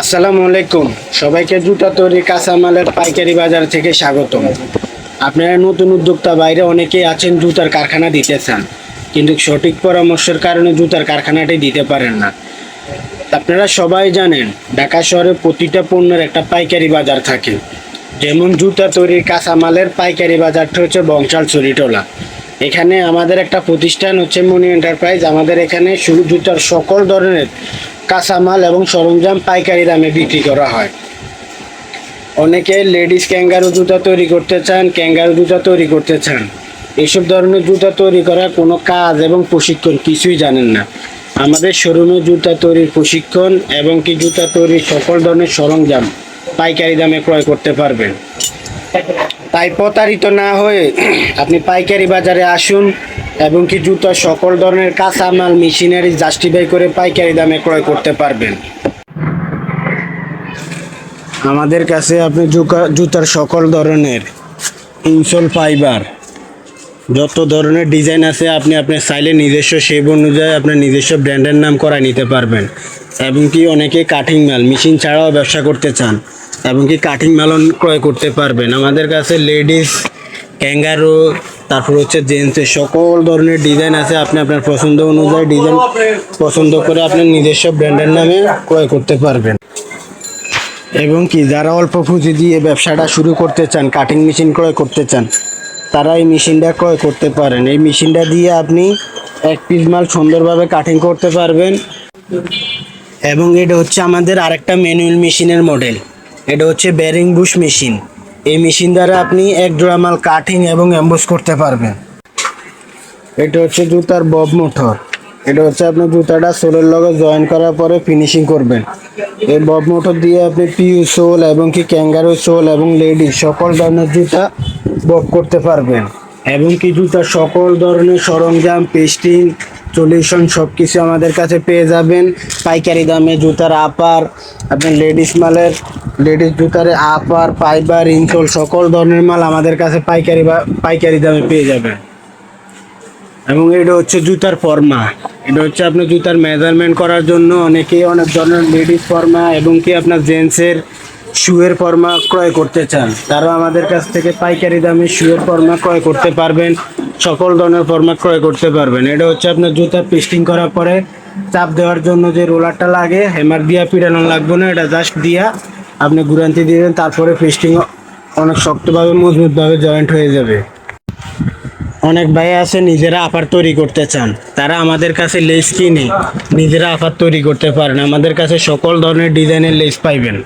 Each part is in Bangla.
আসসালামু আলাইকুম। সবাইকে জুতা তৈরি কাঁচামালের পাইকারি বাজার থেকে স্বাগতম। আপনারা নতুন উদ্যোক্তা বাইরে অনেকেই আছেন জুতার কারখানা দিতে চান কিন্তু সঠিক পরামর্শের কারণে জুতার কারখানাটি দিতে পারেন না। আপনারা সবাই জানেন, ঢাকা শহরে প্রতিটা পণ্যের একটা পাইকারি বাজার থাকে। যেমন জুতা তৈরির কাঁচামালের পাইকারি বাজারটা হচ্ছে বংশাল চুরিটোলা এখানে আমাদের একটা প্রতিষ্ঠান হচ্ছে মনি এন্টারপ্রাইজ। আমাদের এখানে শুধু জুতার সকল ধরনের কাঁচামাল এবং সরঞ্জাম পাইকারি দামে বিক্রি করা হয়। অনেকে লেডিস ক্যাঙ্গারু জুতা তৈরি করতে চান, ক্যাঙ্গারু জুতা তৈরি করতে চান। এসব ধরনের জুতা তৈরি করার কোনো কাজ এবং প্রশিক্ষণ কিছুই জানেন না। আমাদের শোরুমে জুতা তৈরির প্রশিক্ষণ এবং কি জুতা তৈরির সকল ধরনের সরঞ্জাম পাইকারি দামে ক্রয় করতে পারবেন। তাই প্রতারিত না হয়ে আপনি পাইকারি বাজারে আসুন এবং কি জুতার সকল ধরনের কাঁচামাল মেশিনারি জাস্টিফাই করে পাইকারি দামে ক্রয় করতে পারবেন। আমাদের কাছে আপনি জুতার সকল ধরনের ইনসোল ফাইবার যত ধরনের ডিজাইন আছে আপনি আপনার চাইলে নিজস্ব শেপ অনুযায়ী আপনার নিজস্ব ব্র্যান্ডের নাম করায় নিতে পারবেন। এবং কি অনেকে কাটিং মাল মেশিন ছাড়াও ব্যবসা করতে চান, এবং কি কাটিং মালও ক্রয় করতে পারবেন। আমাদের কাছে লেডিস ক্যাঙ্গারো তারপর হচ্ছে জেন্টসের সকল ধরনের ডিজাইন আছে। আপনি আপনার পছন্দ অনুযায়ী ডিজাইন পছন্দ করে আপনি নিজস্ব ব্র্যান্ডের নামে ক্রয় করতে পারবেন। এবং কি, যারা অল্প পুঁজি দিয়ে ব্যবসাটা শুরু করতে চান কাটিং মেশিন ক্রয় করতে চান, তারা এই মেশিনটা ক্রয় করতে পারেন। এই মেশিনটা দিয়ে আপনি এক পিস মাল সুন্দরভাবে কাটিং করতে পারবেন। এবং এটা হচ্ছে আমাদের আরেকটা ম্যানুয়াল মেশিনের মডেল এটা হচ্ছে ব্যারিং বুশ মেশিন এই মেশিন দ্বারা আপনি এক জোড়া মাল কাটিং এবং এম্বোস করতে পারবেন। এটা হচ্ছে জুতার বব মোটর এটা হচ্ছে আপনি জুতাটা সোলের লগে জয়েন করার পরে ফিনিশিং করবেন। এই বব মোটর দিয়ে আপনি পিউ সোল এবং কি ক্যাঙ্গারো সোল এবং লেডিস সকল ধরনের জুতা বব করতে পারবেন। এবং কি জুতার সকল ধরনের সরঞ্জাম, পেস্টিং সলিউশন সব কিছু আমাদের কাছে পেয়ে যাবেন। পাইকারি দামে জুতার আপার আপনার লেডিস মালের লেডিস জুতার আপার পাইবার ইনসোল সকল ধরনের মাল আমাদের কাছে পাইকারি বা, পাইকারি দামে পেয়ে যাবেন। এবং এটা হচ্ছে জুতার ফর্মা এটা হচ্ছে আপনার জুতার মেজারমেন্ট করার জন্য অনেকেই অনেক ধরনের লেডিস ফর্মা এবং কি আপনার জেন্টসের শুয়ের ফর্মা ক্রয় করতে চান, তারা আমাদের কাছ থেকে পাইকারি দামে শুয়ের ফর্মা ক্রয় করতে পারবেন, সকল ধরনের ফর্মা ক্রয় করতে পারবেন। এটা হচ্ছে আপনার জুতার পেস্টিং করার পরে চাপ দেওয়ার জন্য যে রোলারটা লাগে, হ্যামার দিয়া পিড়ানো লাগবে না, এটা জাস্ট দিয়া আপনি গুরান্তি দিবেন তারপরে পেস্টিং অনেক শক্তভাবে, মজবুতভাবে জয়েন্ট হয়ে যাবে। অনেক ভাই আছে, নিজেরা আফার তৈরি করতে চান, তারা আমাদের কাছে লেস কিনে নিজেরা আফার তৈরি করতে পারেন। আমাদের কাছে সকল ধরনের ডিজাইনের লেস পাইবেন।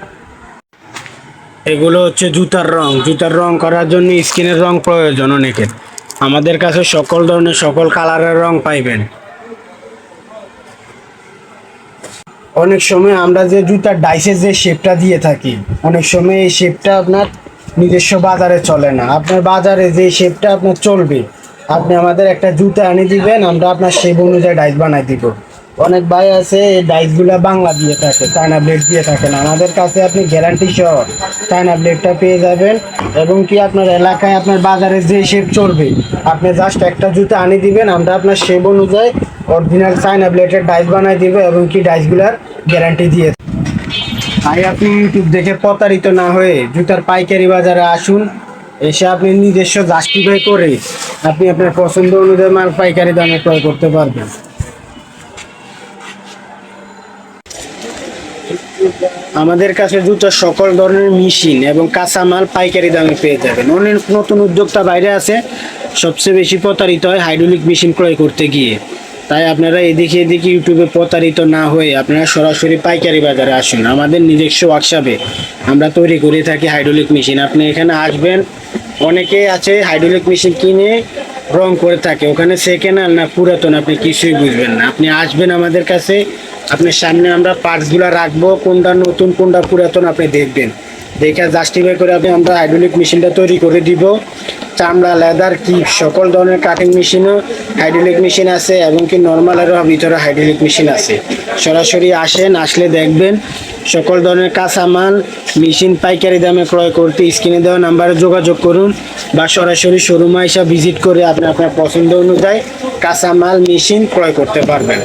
এগুলো হচ্ছে জুতার রং। জুতার রং করার জন্য স্কিনের রং প্রয়োজন অনেকের আমাদের কাছে সকল ধরনের, সকল কালারের রং পাইবেন। অনেক সময় আমরা যে জুতার ডাইসের যে শেপটা দিয়ে থাকি, অনেক সময় এই শেপটা আপনার নিজস্ব বাজারে চলে না। আপনার বাজারে যে শেপটা আপনার চলবে, আপনি আমাদের একটা জুতা এনে দিবেন, আমরা আপনার শেপ অনুযায়ী ডাইস বানাই দিব। অনেক ভাই আছে এই ডাইসগুলা বাংলা দিয়ে থাকে চায়না ব্লেড দিয়ে থাকে না। আমাদের কাছে আপনি গ্যারান্টি সহ চায়না ব্লেডটা পেয়ে যাবেন এবং কি আপনার এলাকায় আপনার বাজারে যে শেপ চলবে, আপনি জাস্ট একটা জুতো আনি দিবেন, আমরা আপনার শেপ অনুযায়ী অরিজিনাল চায়না ব্লেডের ডাইস বানাই দিব এবং কি ডাইসগুলার গ্যারান্টি দিয়ে তাই আপনি ইউটিউব দেখে প্রতারিত না হয়ে জুতার পাইকারি বাজারে আসুন, এসে আপনি নিজস্ব জাস্টিফাই করে আপনি আপনার পছন্দ অনুযায়ী মাল পাইকারি দামে ক্রয় করতে পারবেন। আমাদের কাছে জুতার সকল ধরনের মেশিন এবং কাঁচামাল পাইকারি দামে পেয়ে যাবেন। অনেক নতুন উদ্যোক্তা বাইরে আছে, সবচেয়ে বেশি প্রতারিত হয় হাইড্রোলিক মেশিন ক্রয় করতে গিয়ে। তাই আপনারা এদিকে এদিকে ইউটিউবে প্রতারিত না হয়ে আপনারা সরাসরি পাইকারি বাজারে আসুন। আমাদের নিজস্ব ওয়ার্কশপে আমরা তৈরি করে থাকি হাইড্রোলিক মেশিন। আপনি এখানে আসবেন অনেকে আছে হাইড্রোলিক মেশিন কিনে রং করে থাকে। ওখানে সেকেন্ড হ্যান্ড না পুরাতন আপনি কিছুই বুঝবেন না। আপনি আসবেন আমাদের কাছে, আপনার সামনে আমরা পার্টসগুলো রাখব, কোনটা নতুন, কোনটা পুরাতন আপনি দেখবেন। দেখে জাস্টিফাই করে আপনি আমরা হাইড্রোলিক মেশিনটা তৈরি করে দিব। চামড়া, লেদার কি সকল ধরনের কাটিং মেশিনও হাইড্রোলিক মেশিন আছে এবং কি নর্মালেরও ভিতরে হাইড্রোলিক মেশিন আছে। সরাসরি আসেন, আসলে দেখবেন সকল ধরনের কাঁচামাল মেশিন পাইকারি দামে ক্রয় করতে স্ক্রিনে দেওয়া নাম্বারে যোগাযোগ করুন বা সরাসরি শোরুমে এসে ভিজিট করে আপনি আপনার পছন্দ অনুযায়ী কাঁচামাল মেশিন ক্রয় করতে পারবেন।